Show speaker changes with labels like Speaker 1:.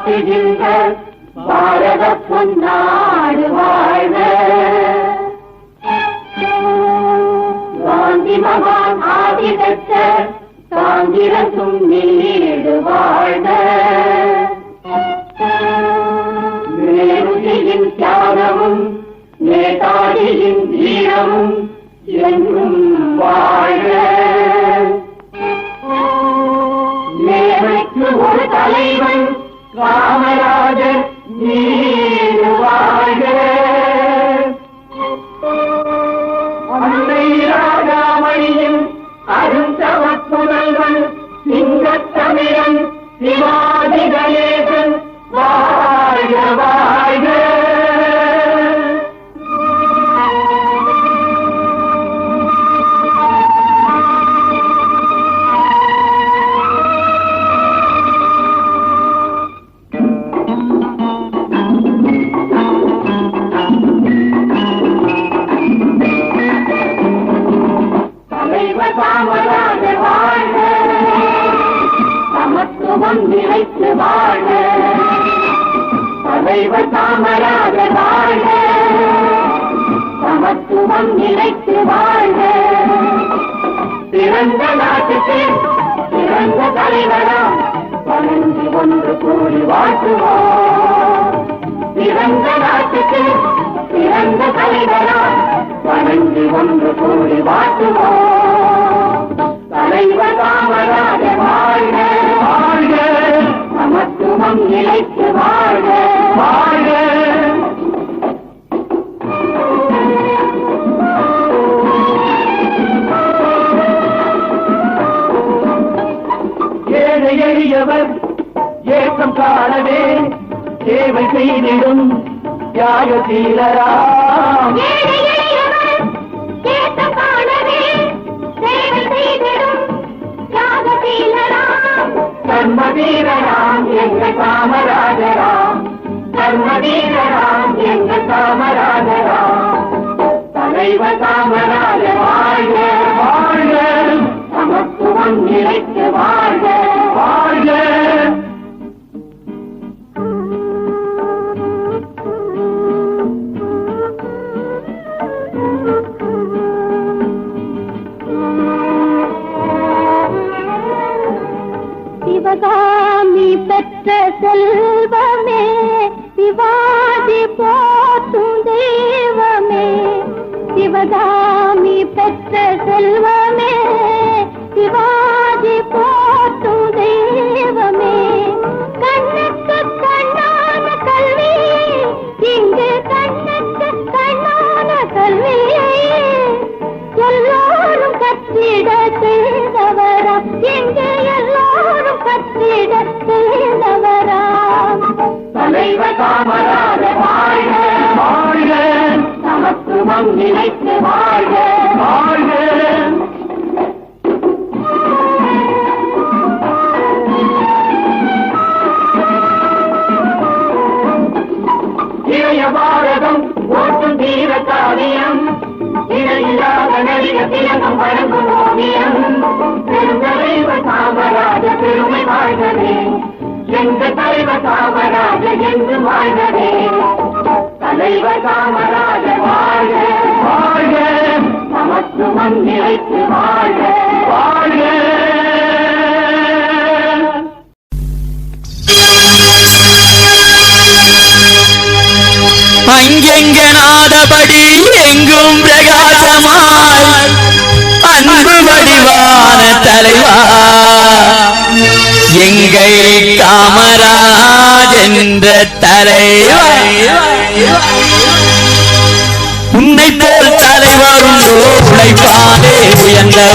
Speaker 1: காட்டுகின்ற பாரத பொன்னாடு வாழ்க காந்தி மகான் ஆதி பெற்ற காங்கிரசும் நீடு வாழ்க நேருஜியின் தியாகமும் நேதாஜியின் வீரமும் என்றும் வாழ்க காமராஜர் நீடு அன்னை ராஜாமணியின் அருந்தவ சிங்கத்தமிழன் சிவாஜி கணேசன் வாழ்க சமத்துவம் நிலைத்து வாழ தலைவர் காமராஜர் வாழ்க சமத்துவம் நிலைத்து வாழ பிறந்த நாட்டுக்கு பிறந்த தலைவராம் பணிந்து ஒன்று கூறி வாழ்த்துவோம் பிறந்த நாட்டுக்கு பிறந்த தலைவராம் வணங்கி ஒன்று கூறி வாழ்த்துவோம் ஏழை எளியவர் ஏற்றம் காணவே சேவை செய்திடும்
Speaker 2: செய்திடும் தியாகசீலராம்.
Speaker 1: கர்ம வீரராம் எங்கள் காமராஜராம். கர்ம வீரராம் எங்கள் காமராஜராம். தலைவர் காமராஜ வாழ்க வாழ்க. சமத்துவம் வாழ்க வாழ்க.
Speaker 2: சிவகாமி பெற்ற செல்வமே சிவாஜி போற்றும் தெய்வமே சிவகாமி பெற்ற செல்வமே
Speaker 1: தலைவர் காமராஜ வாழ்க. வாழ்க. சமத்துவம் நிலைத்து வாழ்க. வாழ்க. இளைய பாரதம் ஓட்டும் தீர காவியம். இணையில்லாத நடிக திலகம் வழங்கும் ஓவியம். பெருந்தலைவர் காமராஜ பெருமை வாழ்கவே. எந்த வாழ்கவே. தலைவர் காமராஜ வாழ்க. வாழ்க. சமத்துவம் நிலைத்து வாழ்க. வாழ்க.
Speaker 3: அங்கெங்க நாதபடி எங்கும் பிரகாசமாய் அன்பு வடிவான தலைவா. எங்கள் காமராஜ் நின்ற தலைவாய் உன்னை போல் தலைவர் உன்னை போல் தலைவர் உண்டோ